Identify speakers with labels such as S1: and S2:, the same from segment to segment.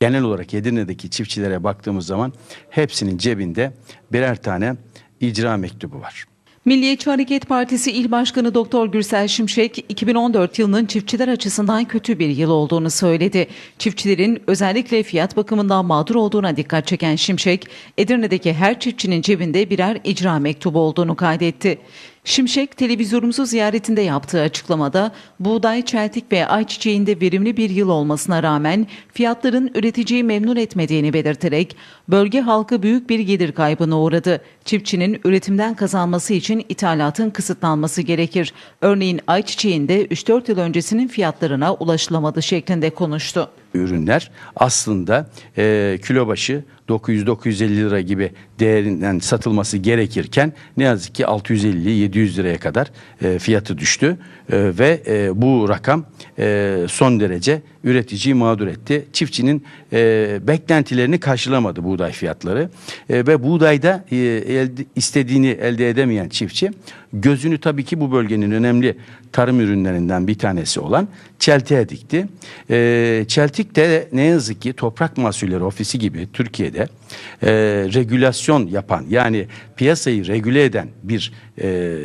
S1: Genel olarak Edirne'deki çiftçilere baktığımız zaman hepsinin cebinde birer tane icra mektubu var.
S2: Milliyetçi Hareket Partisi İl Başkanı Doktor Gürsel Şimşek 2014 yılının çiftçiler açısından kötü bir yıl olduğunu söyledi. Çiftçilerin özellikle fiyat bakımından mağdur olduğuna dikkat çeken Şimşek, Edirne'deki her çiftçinin cebinde birer icra mektubu olduğunu kaydetti. Şimşek televizyonumuzu ziyaretinde yaptığı açıklamada buğday, çeltik ve ayçiçeğinde verimli bir yıl olmasına rağmen fiyatların üreticiyi memnun etmediğini belirterek bölge halkı büyük bir gelir kaybına uğradı. Çiftçinin üretimden kazanması için ithalatın kısıtlanması gerekir. Örneğin ayçiçeğinde 3-4 yıl öncesinin fiyatlarına ulaşılamadı şeklinde konuştu.
S1: Ürünler aslında e, kilo başı 900-950 lira gibi değerinden satılması gerekirken ne yazık ki 650-700 liraya kadar e, fiyatı düştü. E, ve e, bu rakam e, son derece üreticiyi mağdur etti. Çiftçinin e, beklentilerini karşılamadı buğday fiyatları E, ve buğdayda e, elde, istediğini elde edemeyen çiftçi gözünü tabii ki bu bölgenin önemli tarım ürünlerinden bir tanesi olan çeltiğe dikti. E, çeltik de ne yazık ki Toprak Mahsulleri Ofisi gibi Türkiye'de e, regülasyon yapan yani piyasayı regüle eden bir e,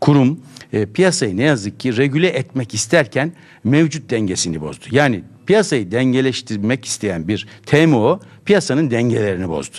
S1: kurum e, piyasayı ne yazık ki regüle etmek isterken mevcut dengesini bozdu. Yani piyasayı dengeleştirmek isteyen bir TMO piyasanın dengelerini bozdu.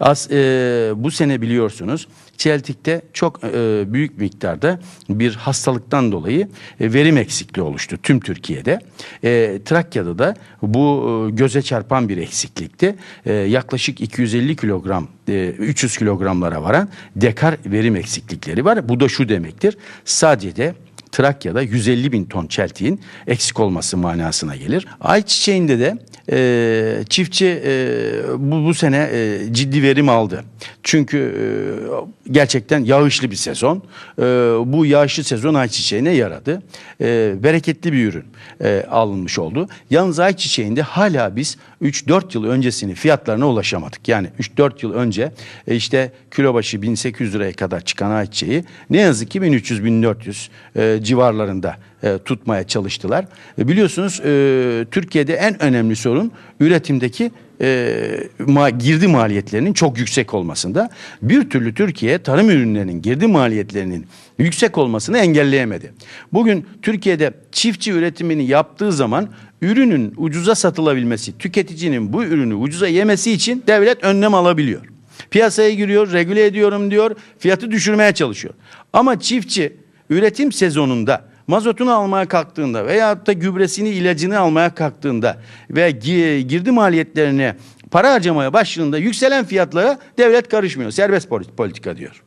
S1: As, e, bu sene biliyorsunuz Çeltik'te çok e, büyük miktarda bir hastalıktan dolayı e, verim eksikliği oluştu tüm Türkiye'de. E, Trakya'da da bu e, göze çarpan bir eksiklikti. E, yaklaşık 250 kilogram, e, 300 kilogramlara varan dekar verim eksiklikleri var. Bu da şu demektir. Sadece Trakya'da 150 bin ton çeltiğin eksik olması manasına gelir. Ayçiçeğinde de e, çiftçi e, bu, bu sene e, ciddi verim aldı. Çünkü e, gerçekten yağışlı bir sezon. E, bu yağışlı sezon ayçiçeğine yaradı. E, bereketli bir ürün e, alınmış oldu. Yalnız ayçiçeğinde hala biz 3-4 yıl öncesinin fiyatlarına ulaşamadık. Yani 3-4 yıl önce e, işte kilo başı 1800 liraya kadar çıkan ayçiçeği ne yazık ki 1300-1400 e, civarlarında e, tutmaya çalıştılar. E, biliyorsunuz e, Türkiye'de en önemli sorun üretimdeki e, ma, girdi maliyetlerinin çok yüksek olmasında. Bir türlü Türkiye tarım ürünlerinin girdi maliyetlerinin yüksek olmasını engelleyemedi. Bugün Türkiye'de çiftçi üretimini yaptığı zaman ürünün ucuza satılabilmesi, tüketicinin bu ürünü ucuza yemesi için devlet önlem alabiliyor. Piyasaya giriyor, regüle ediyorum diyor, fiyatı düşürmeye çalışıyor. Ama çiftçi üretim sezonunda mazotunu almaya kalktığında veya da gübresini ilacını almaya kalktığında ve gi- girdi maliyetlerine para harcamaya başladığında yükselen fiyatlara devlet karışmıyor. Serbest polit- politika diyor.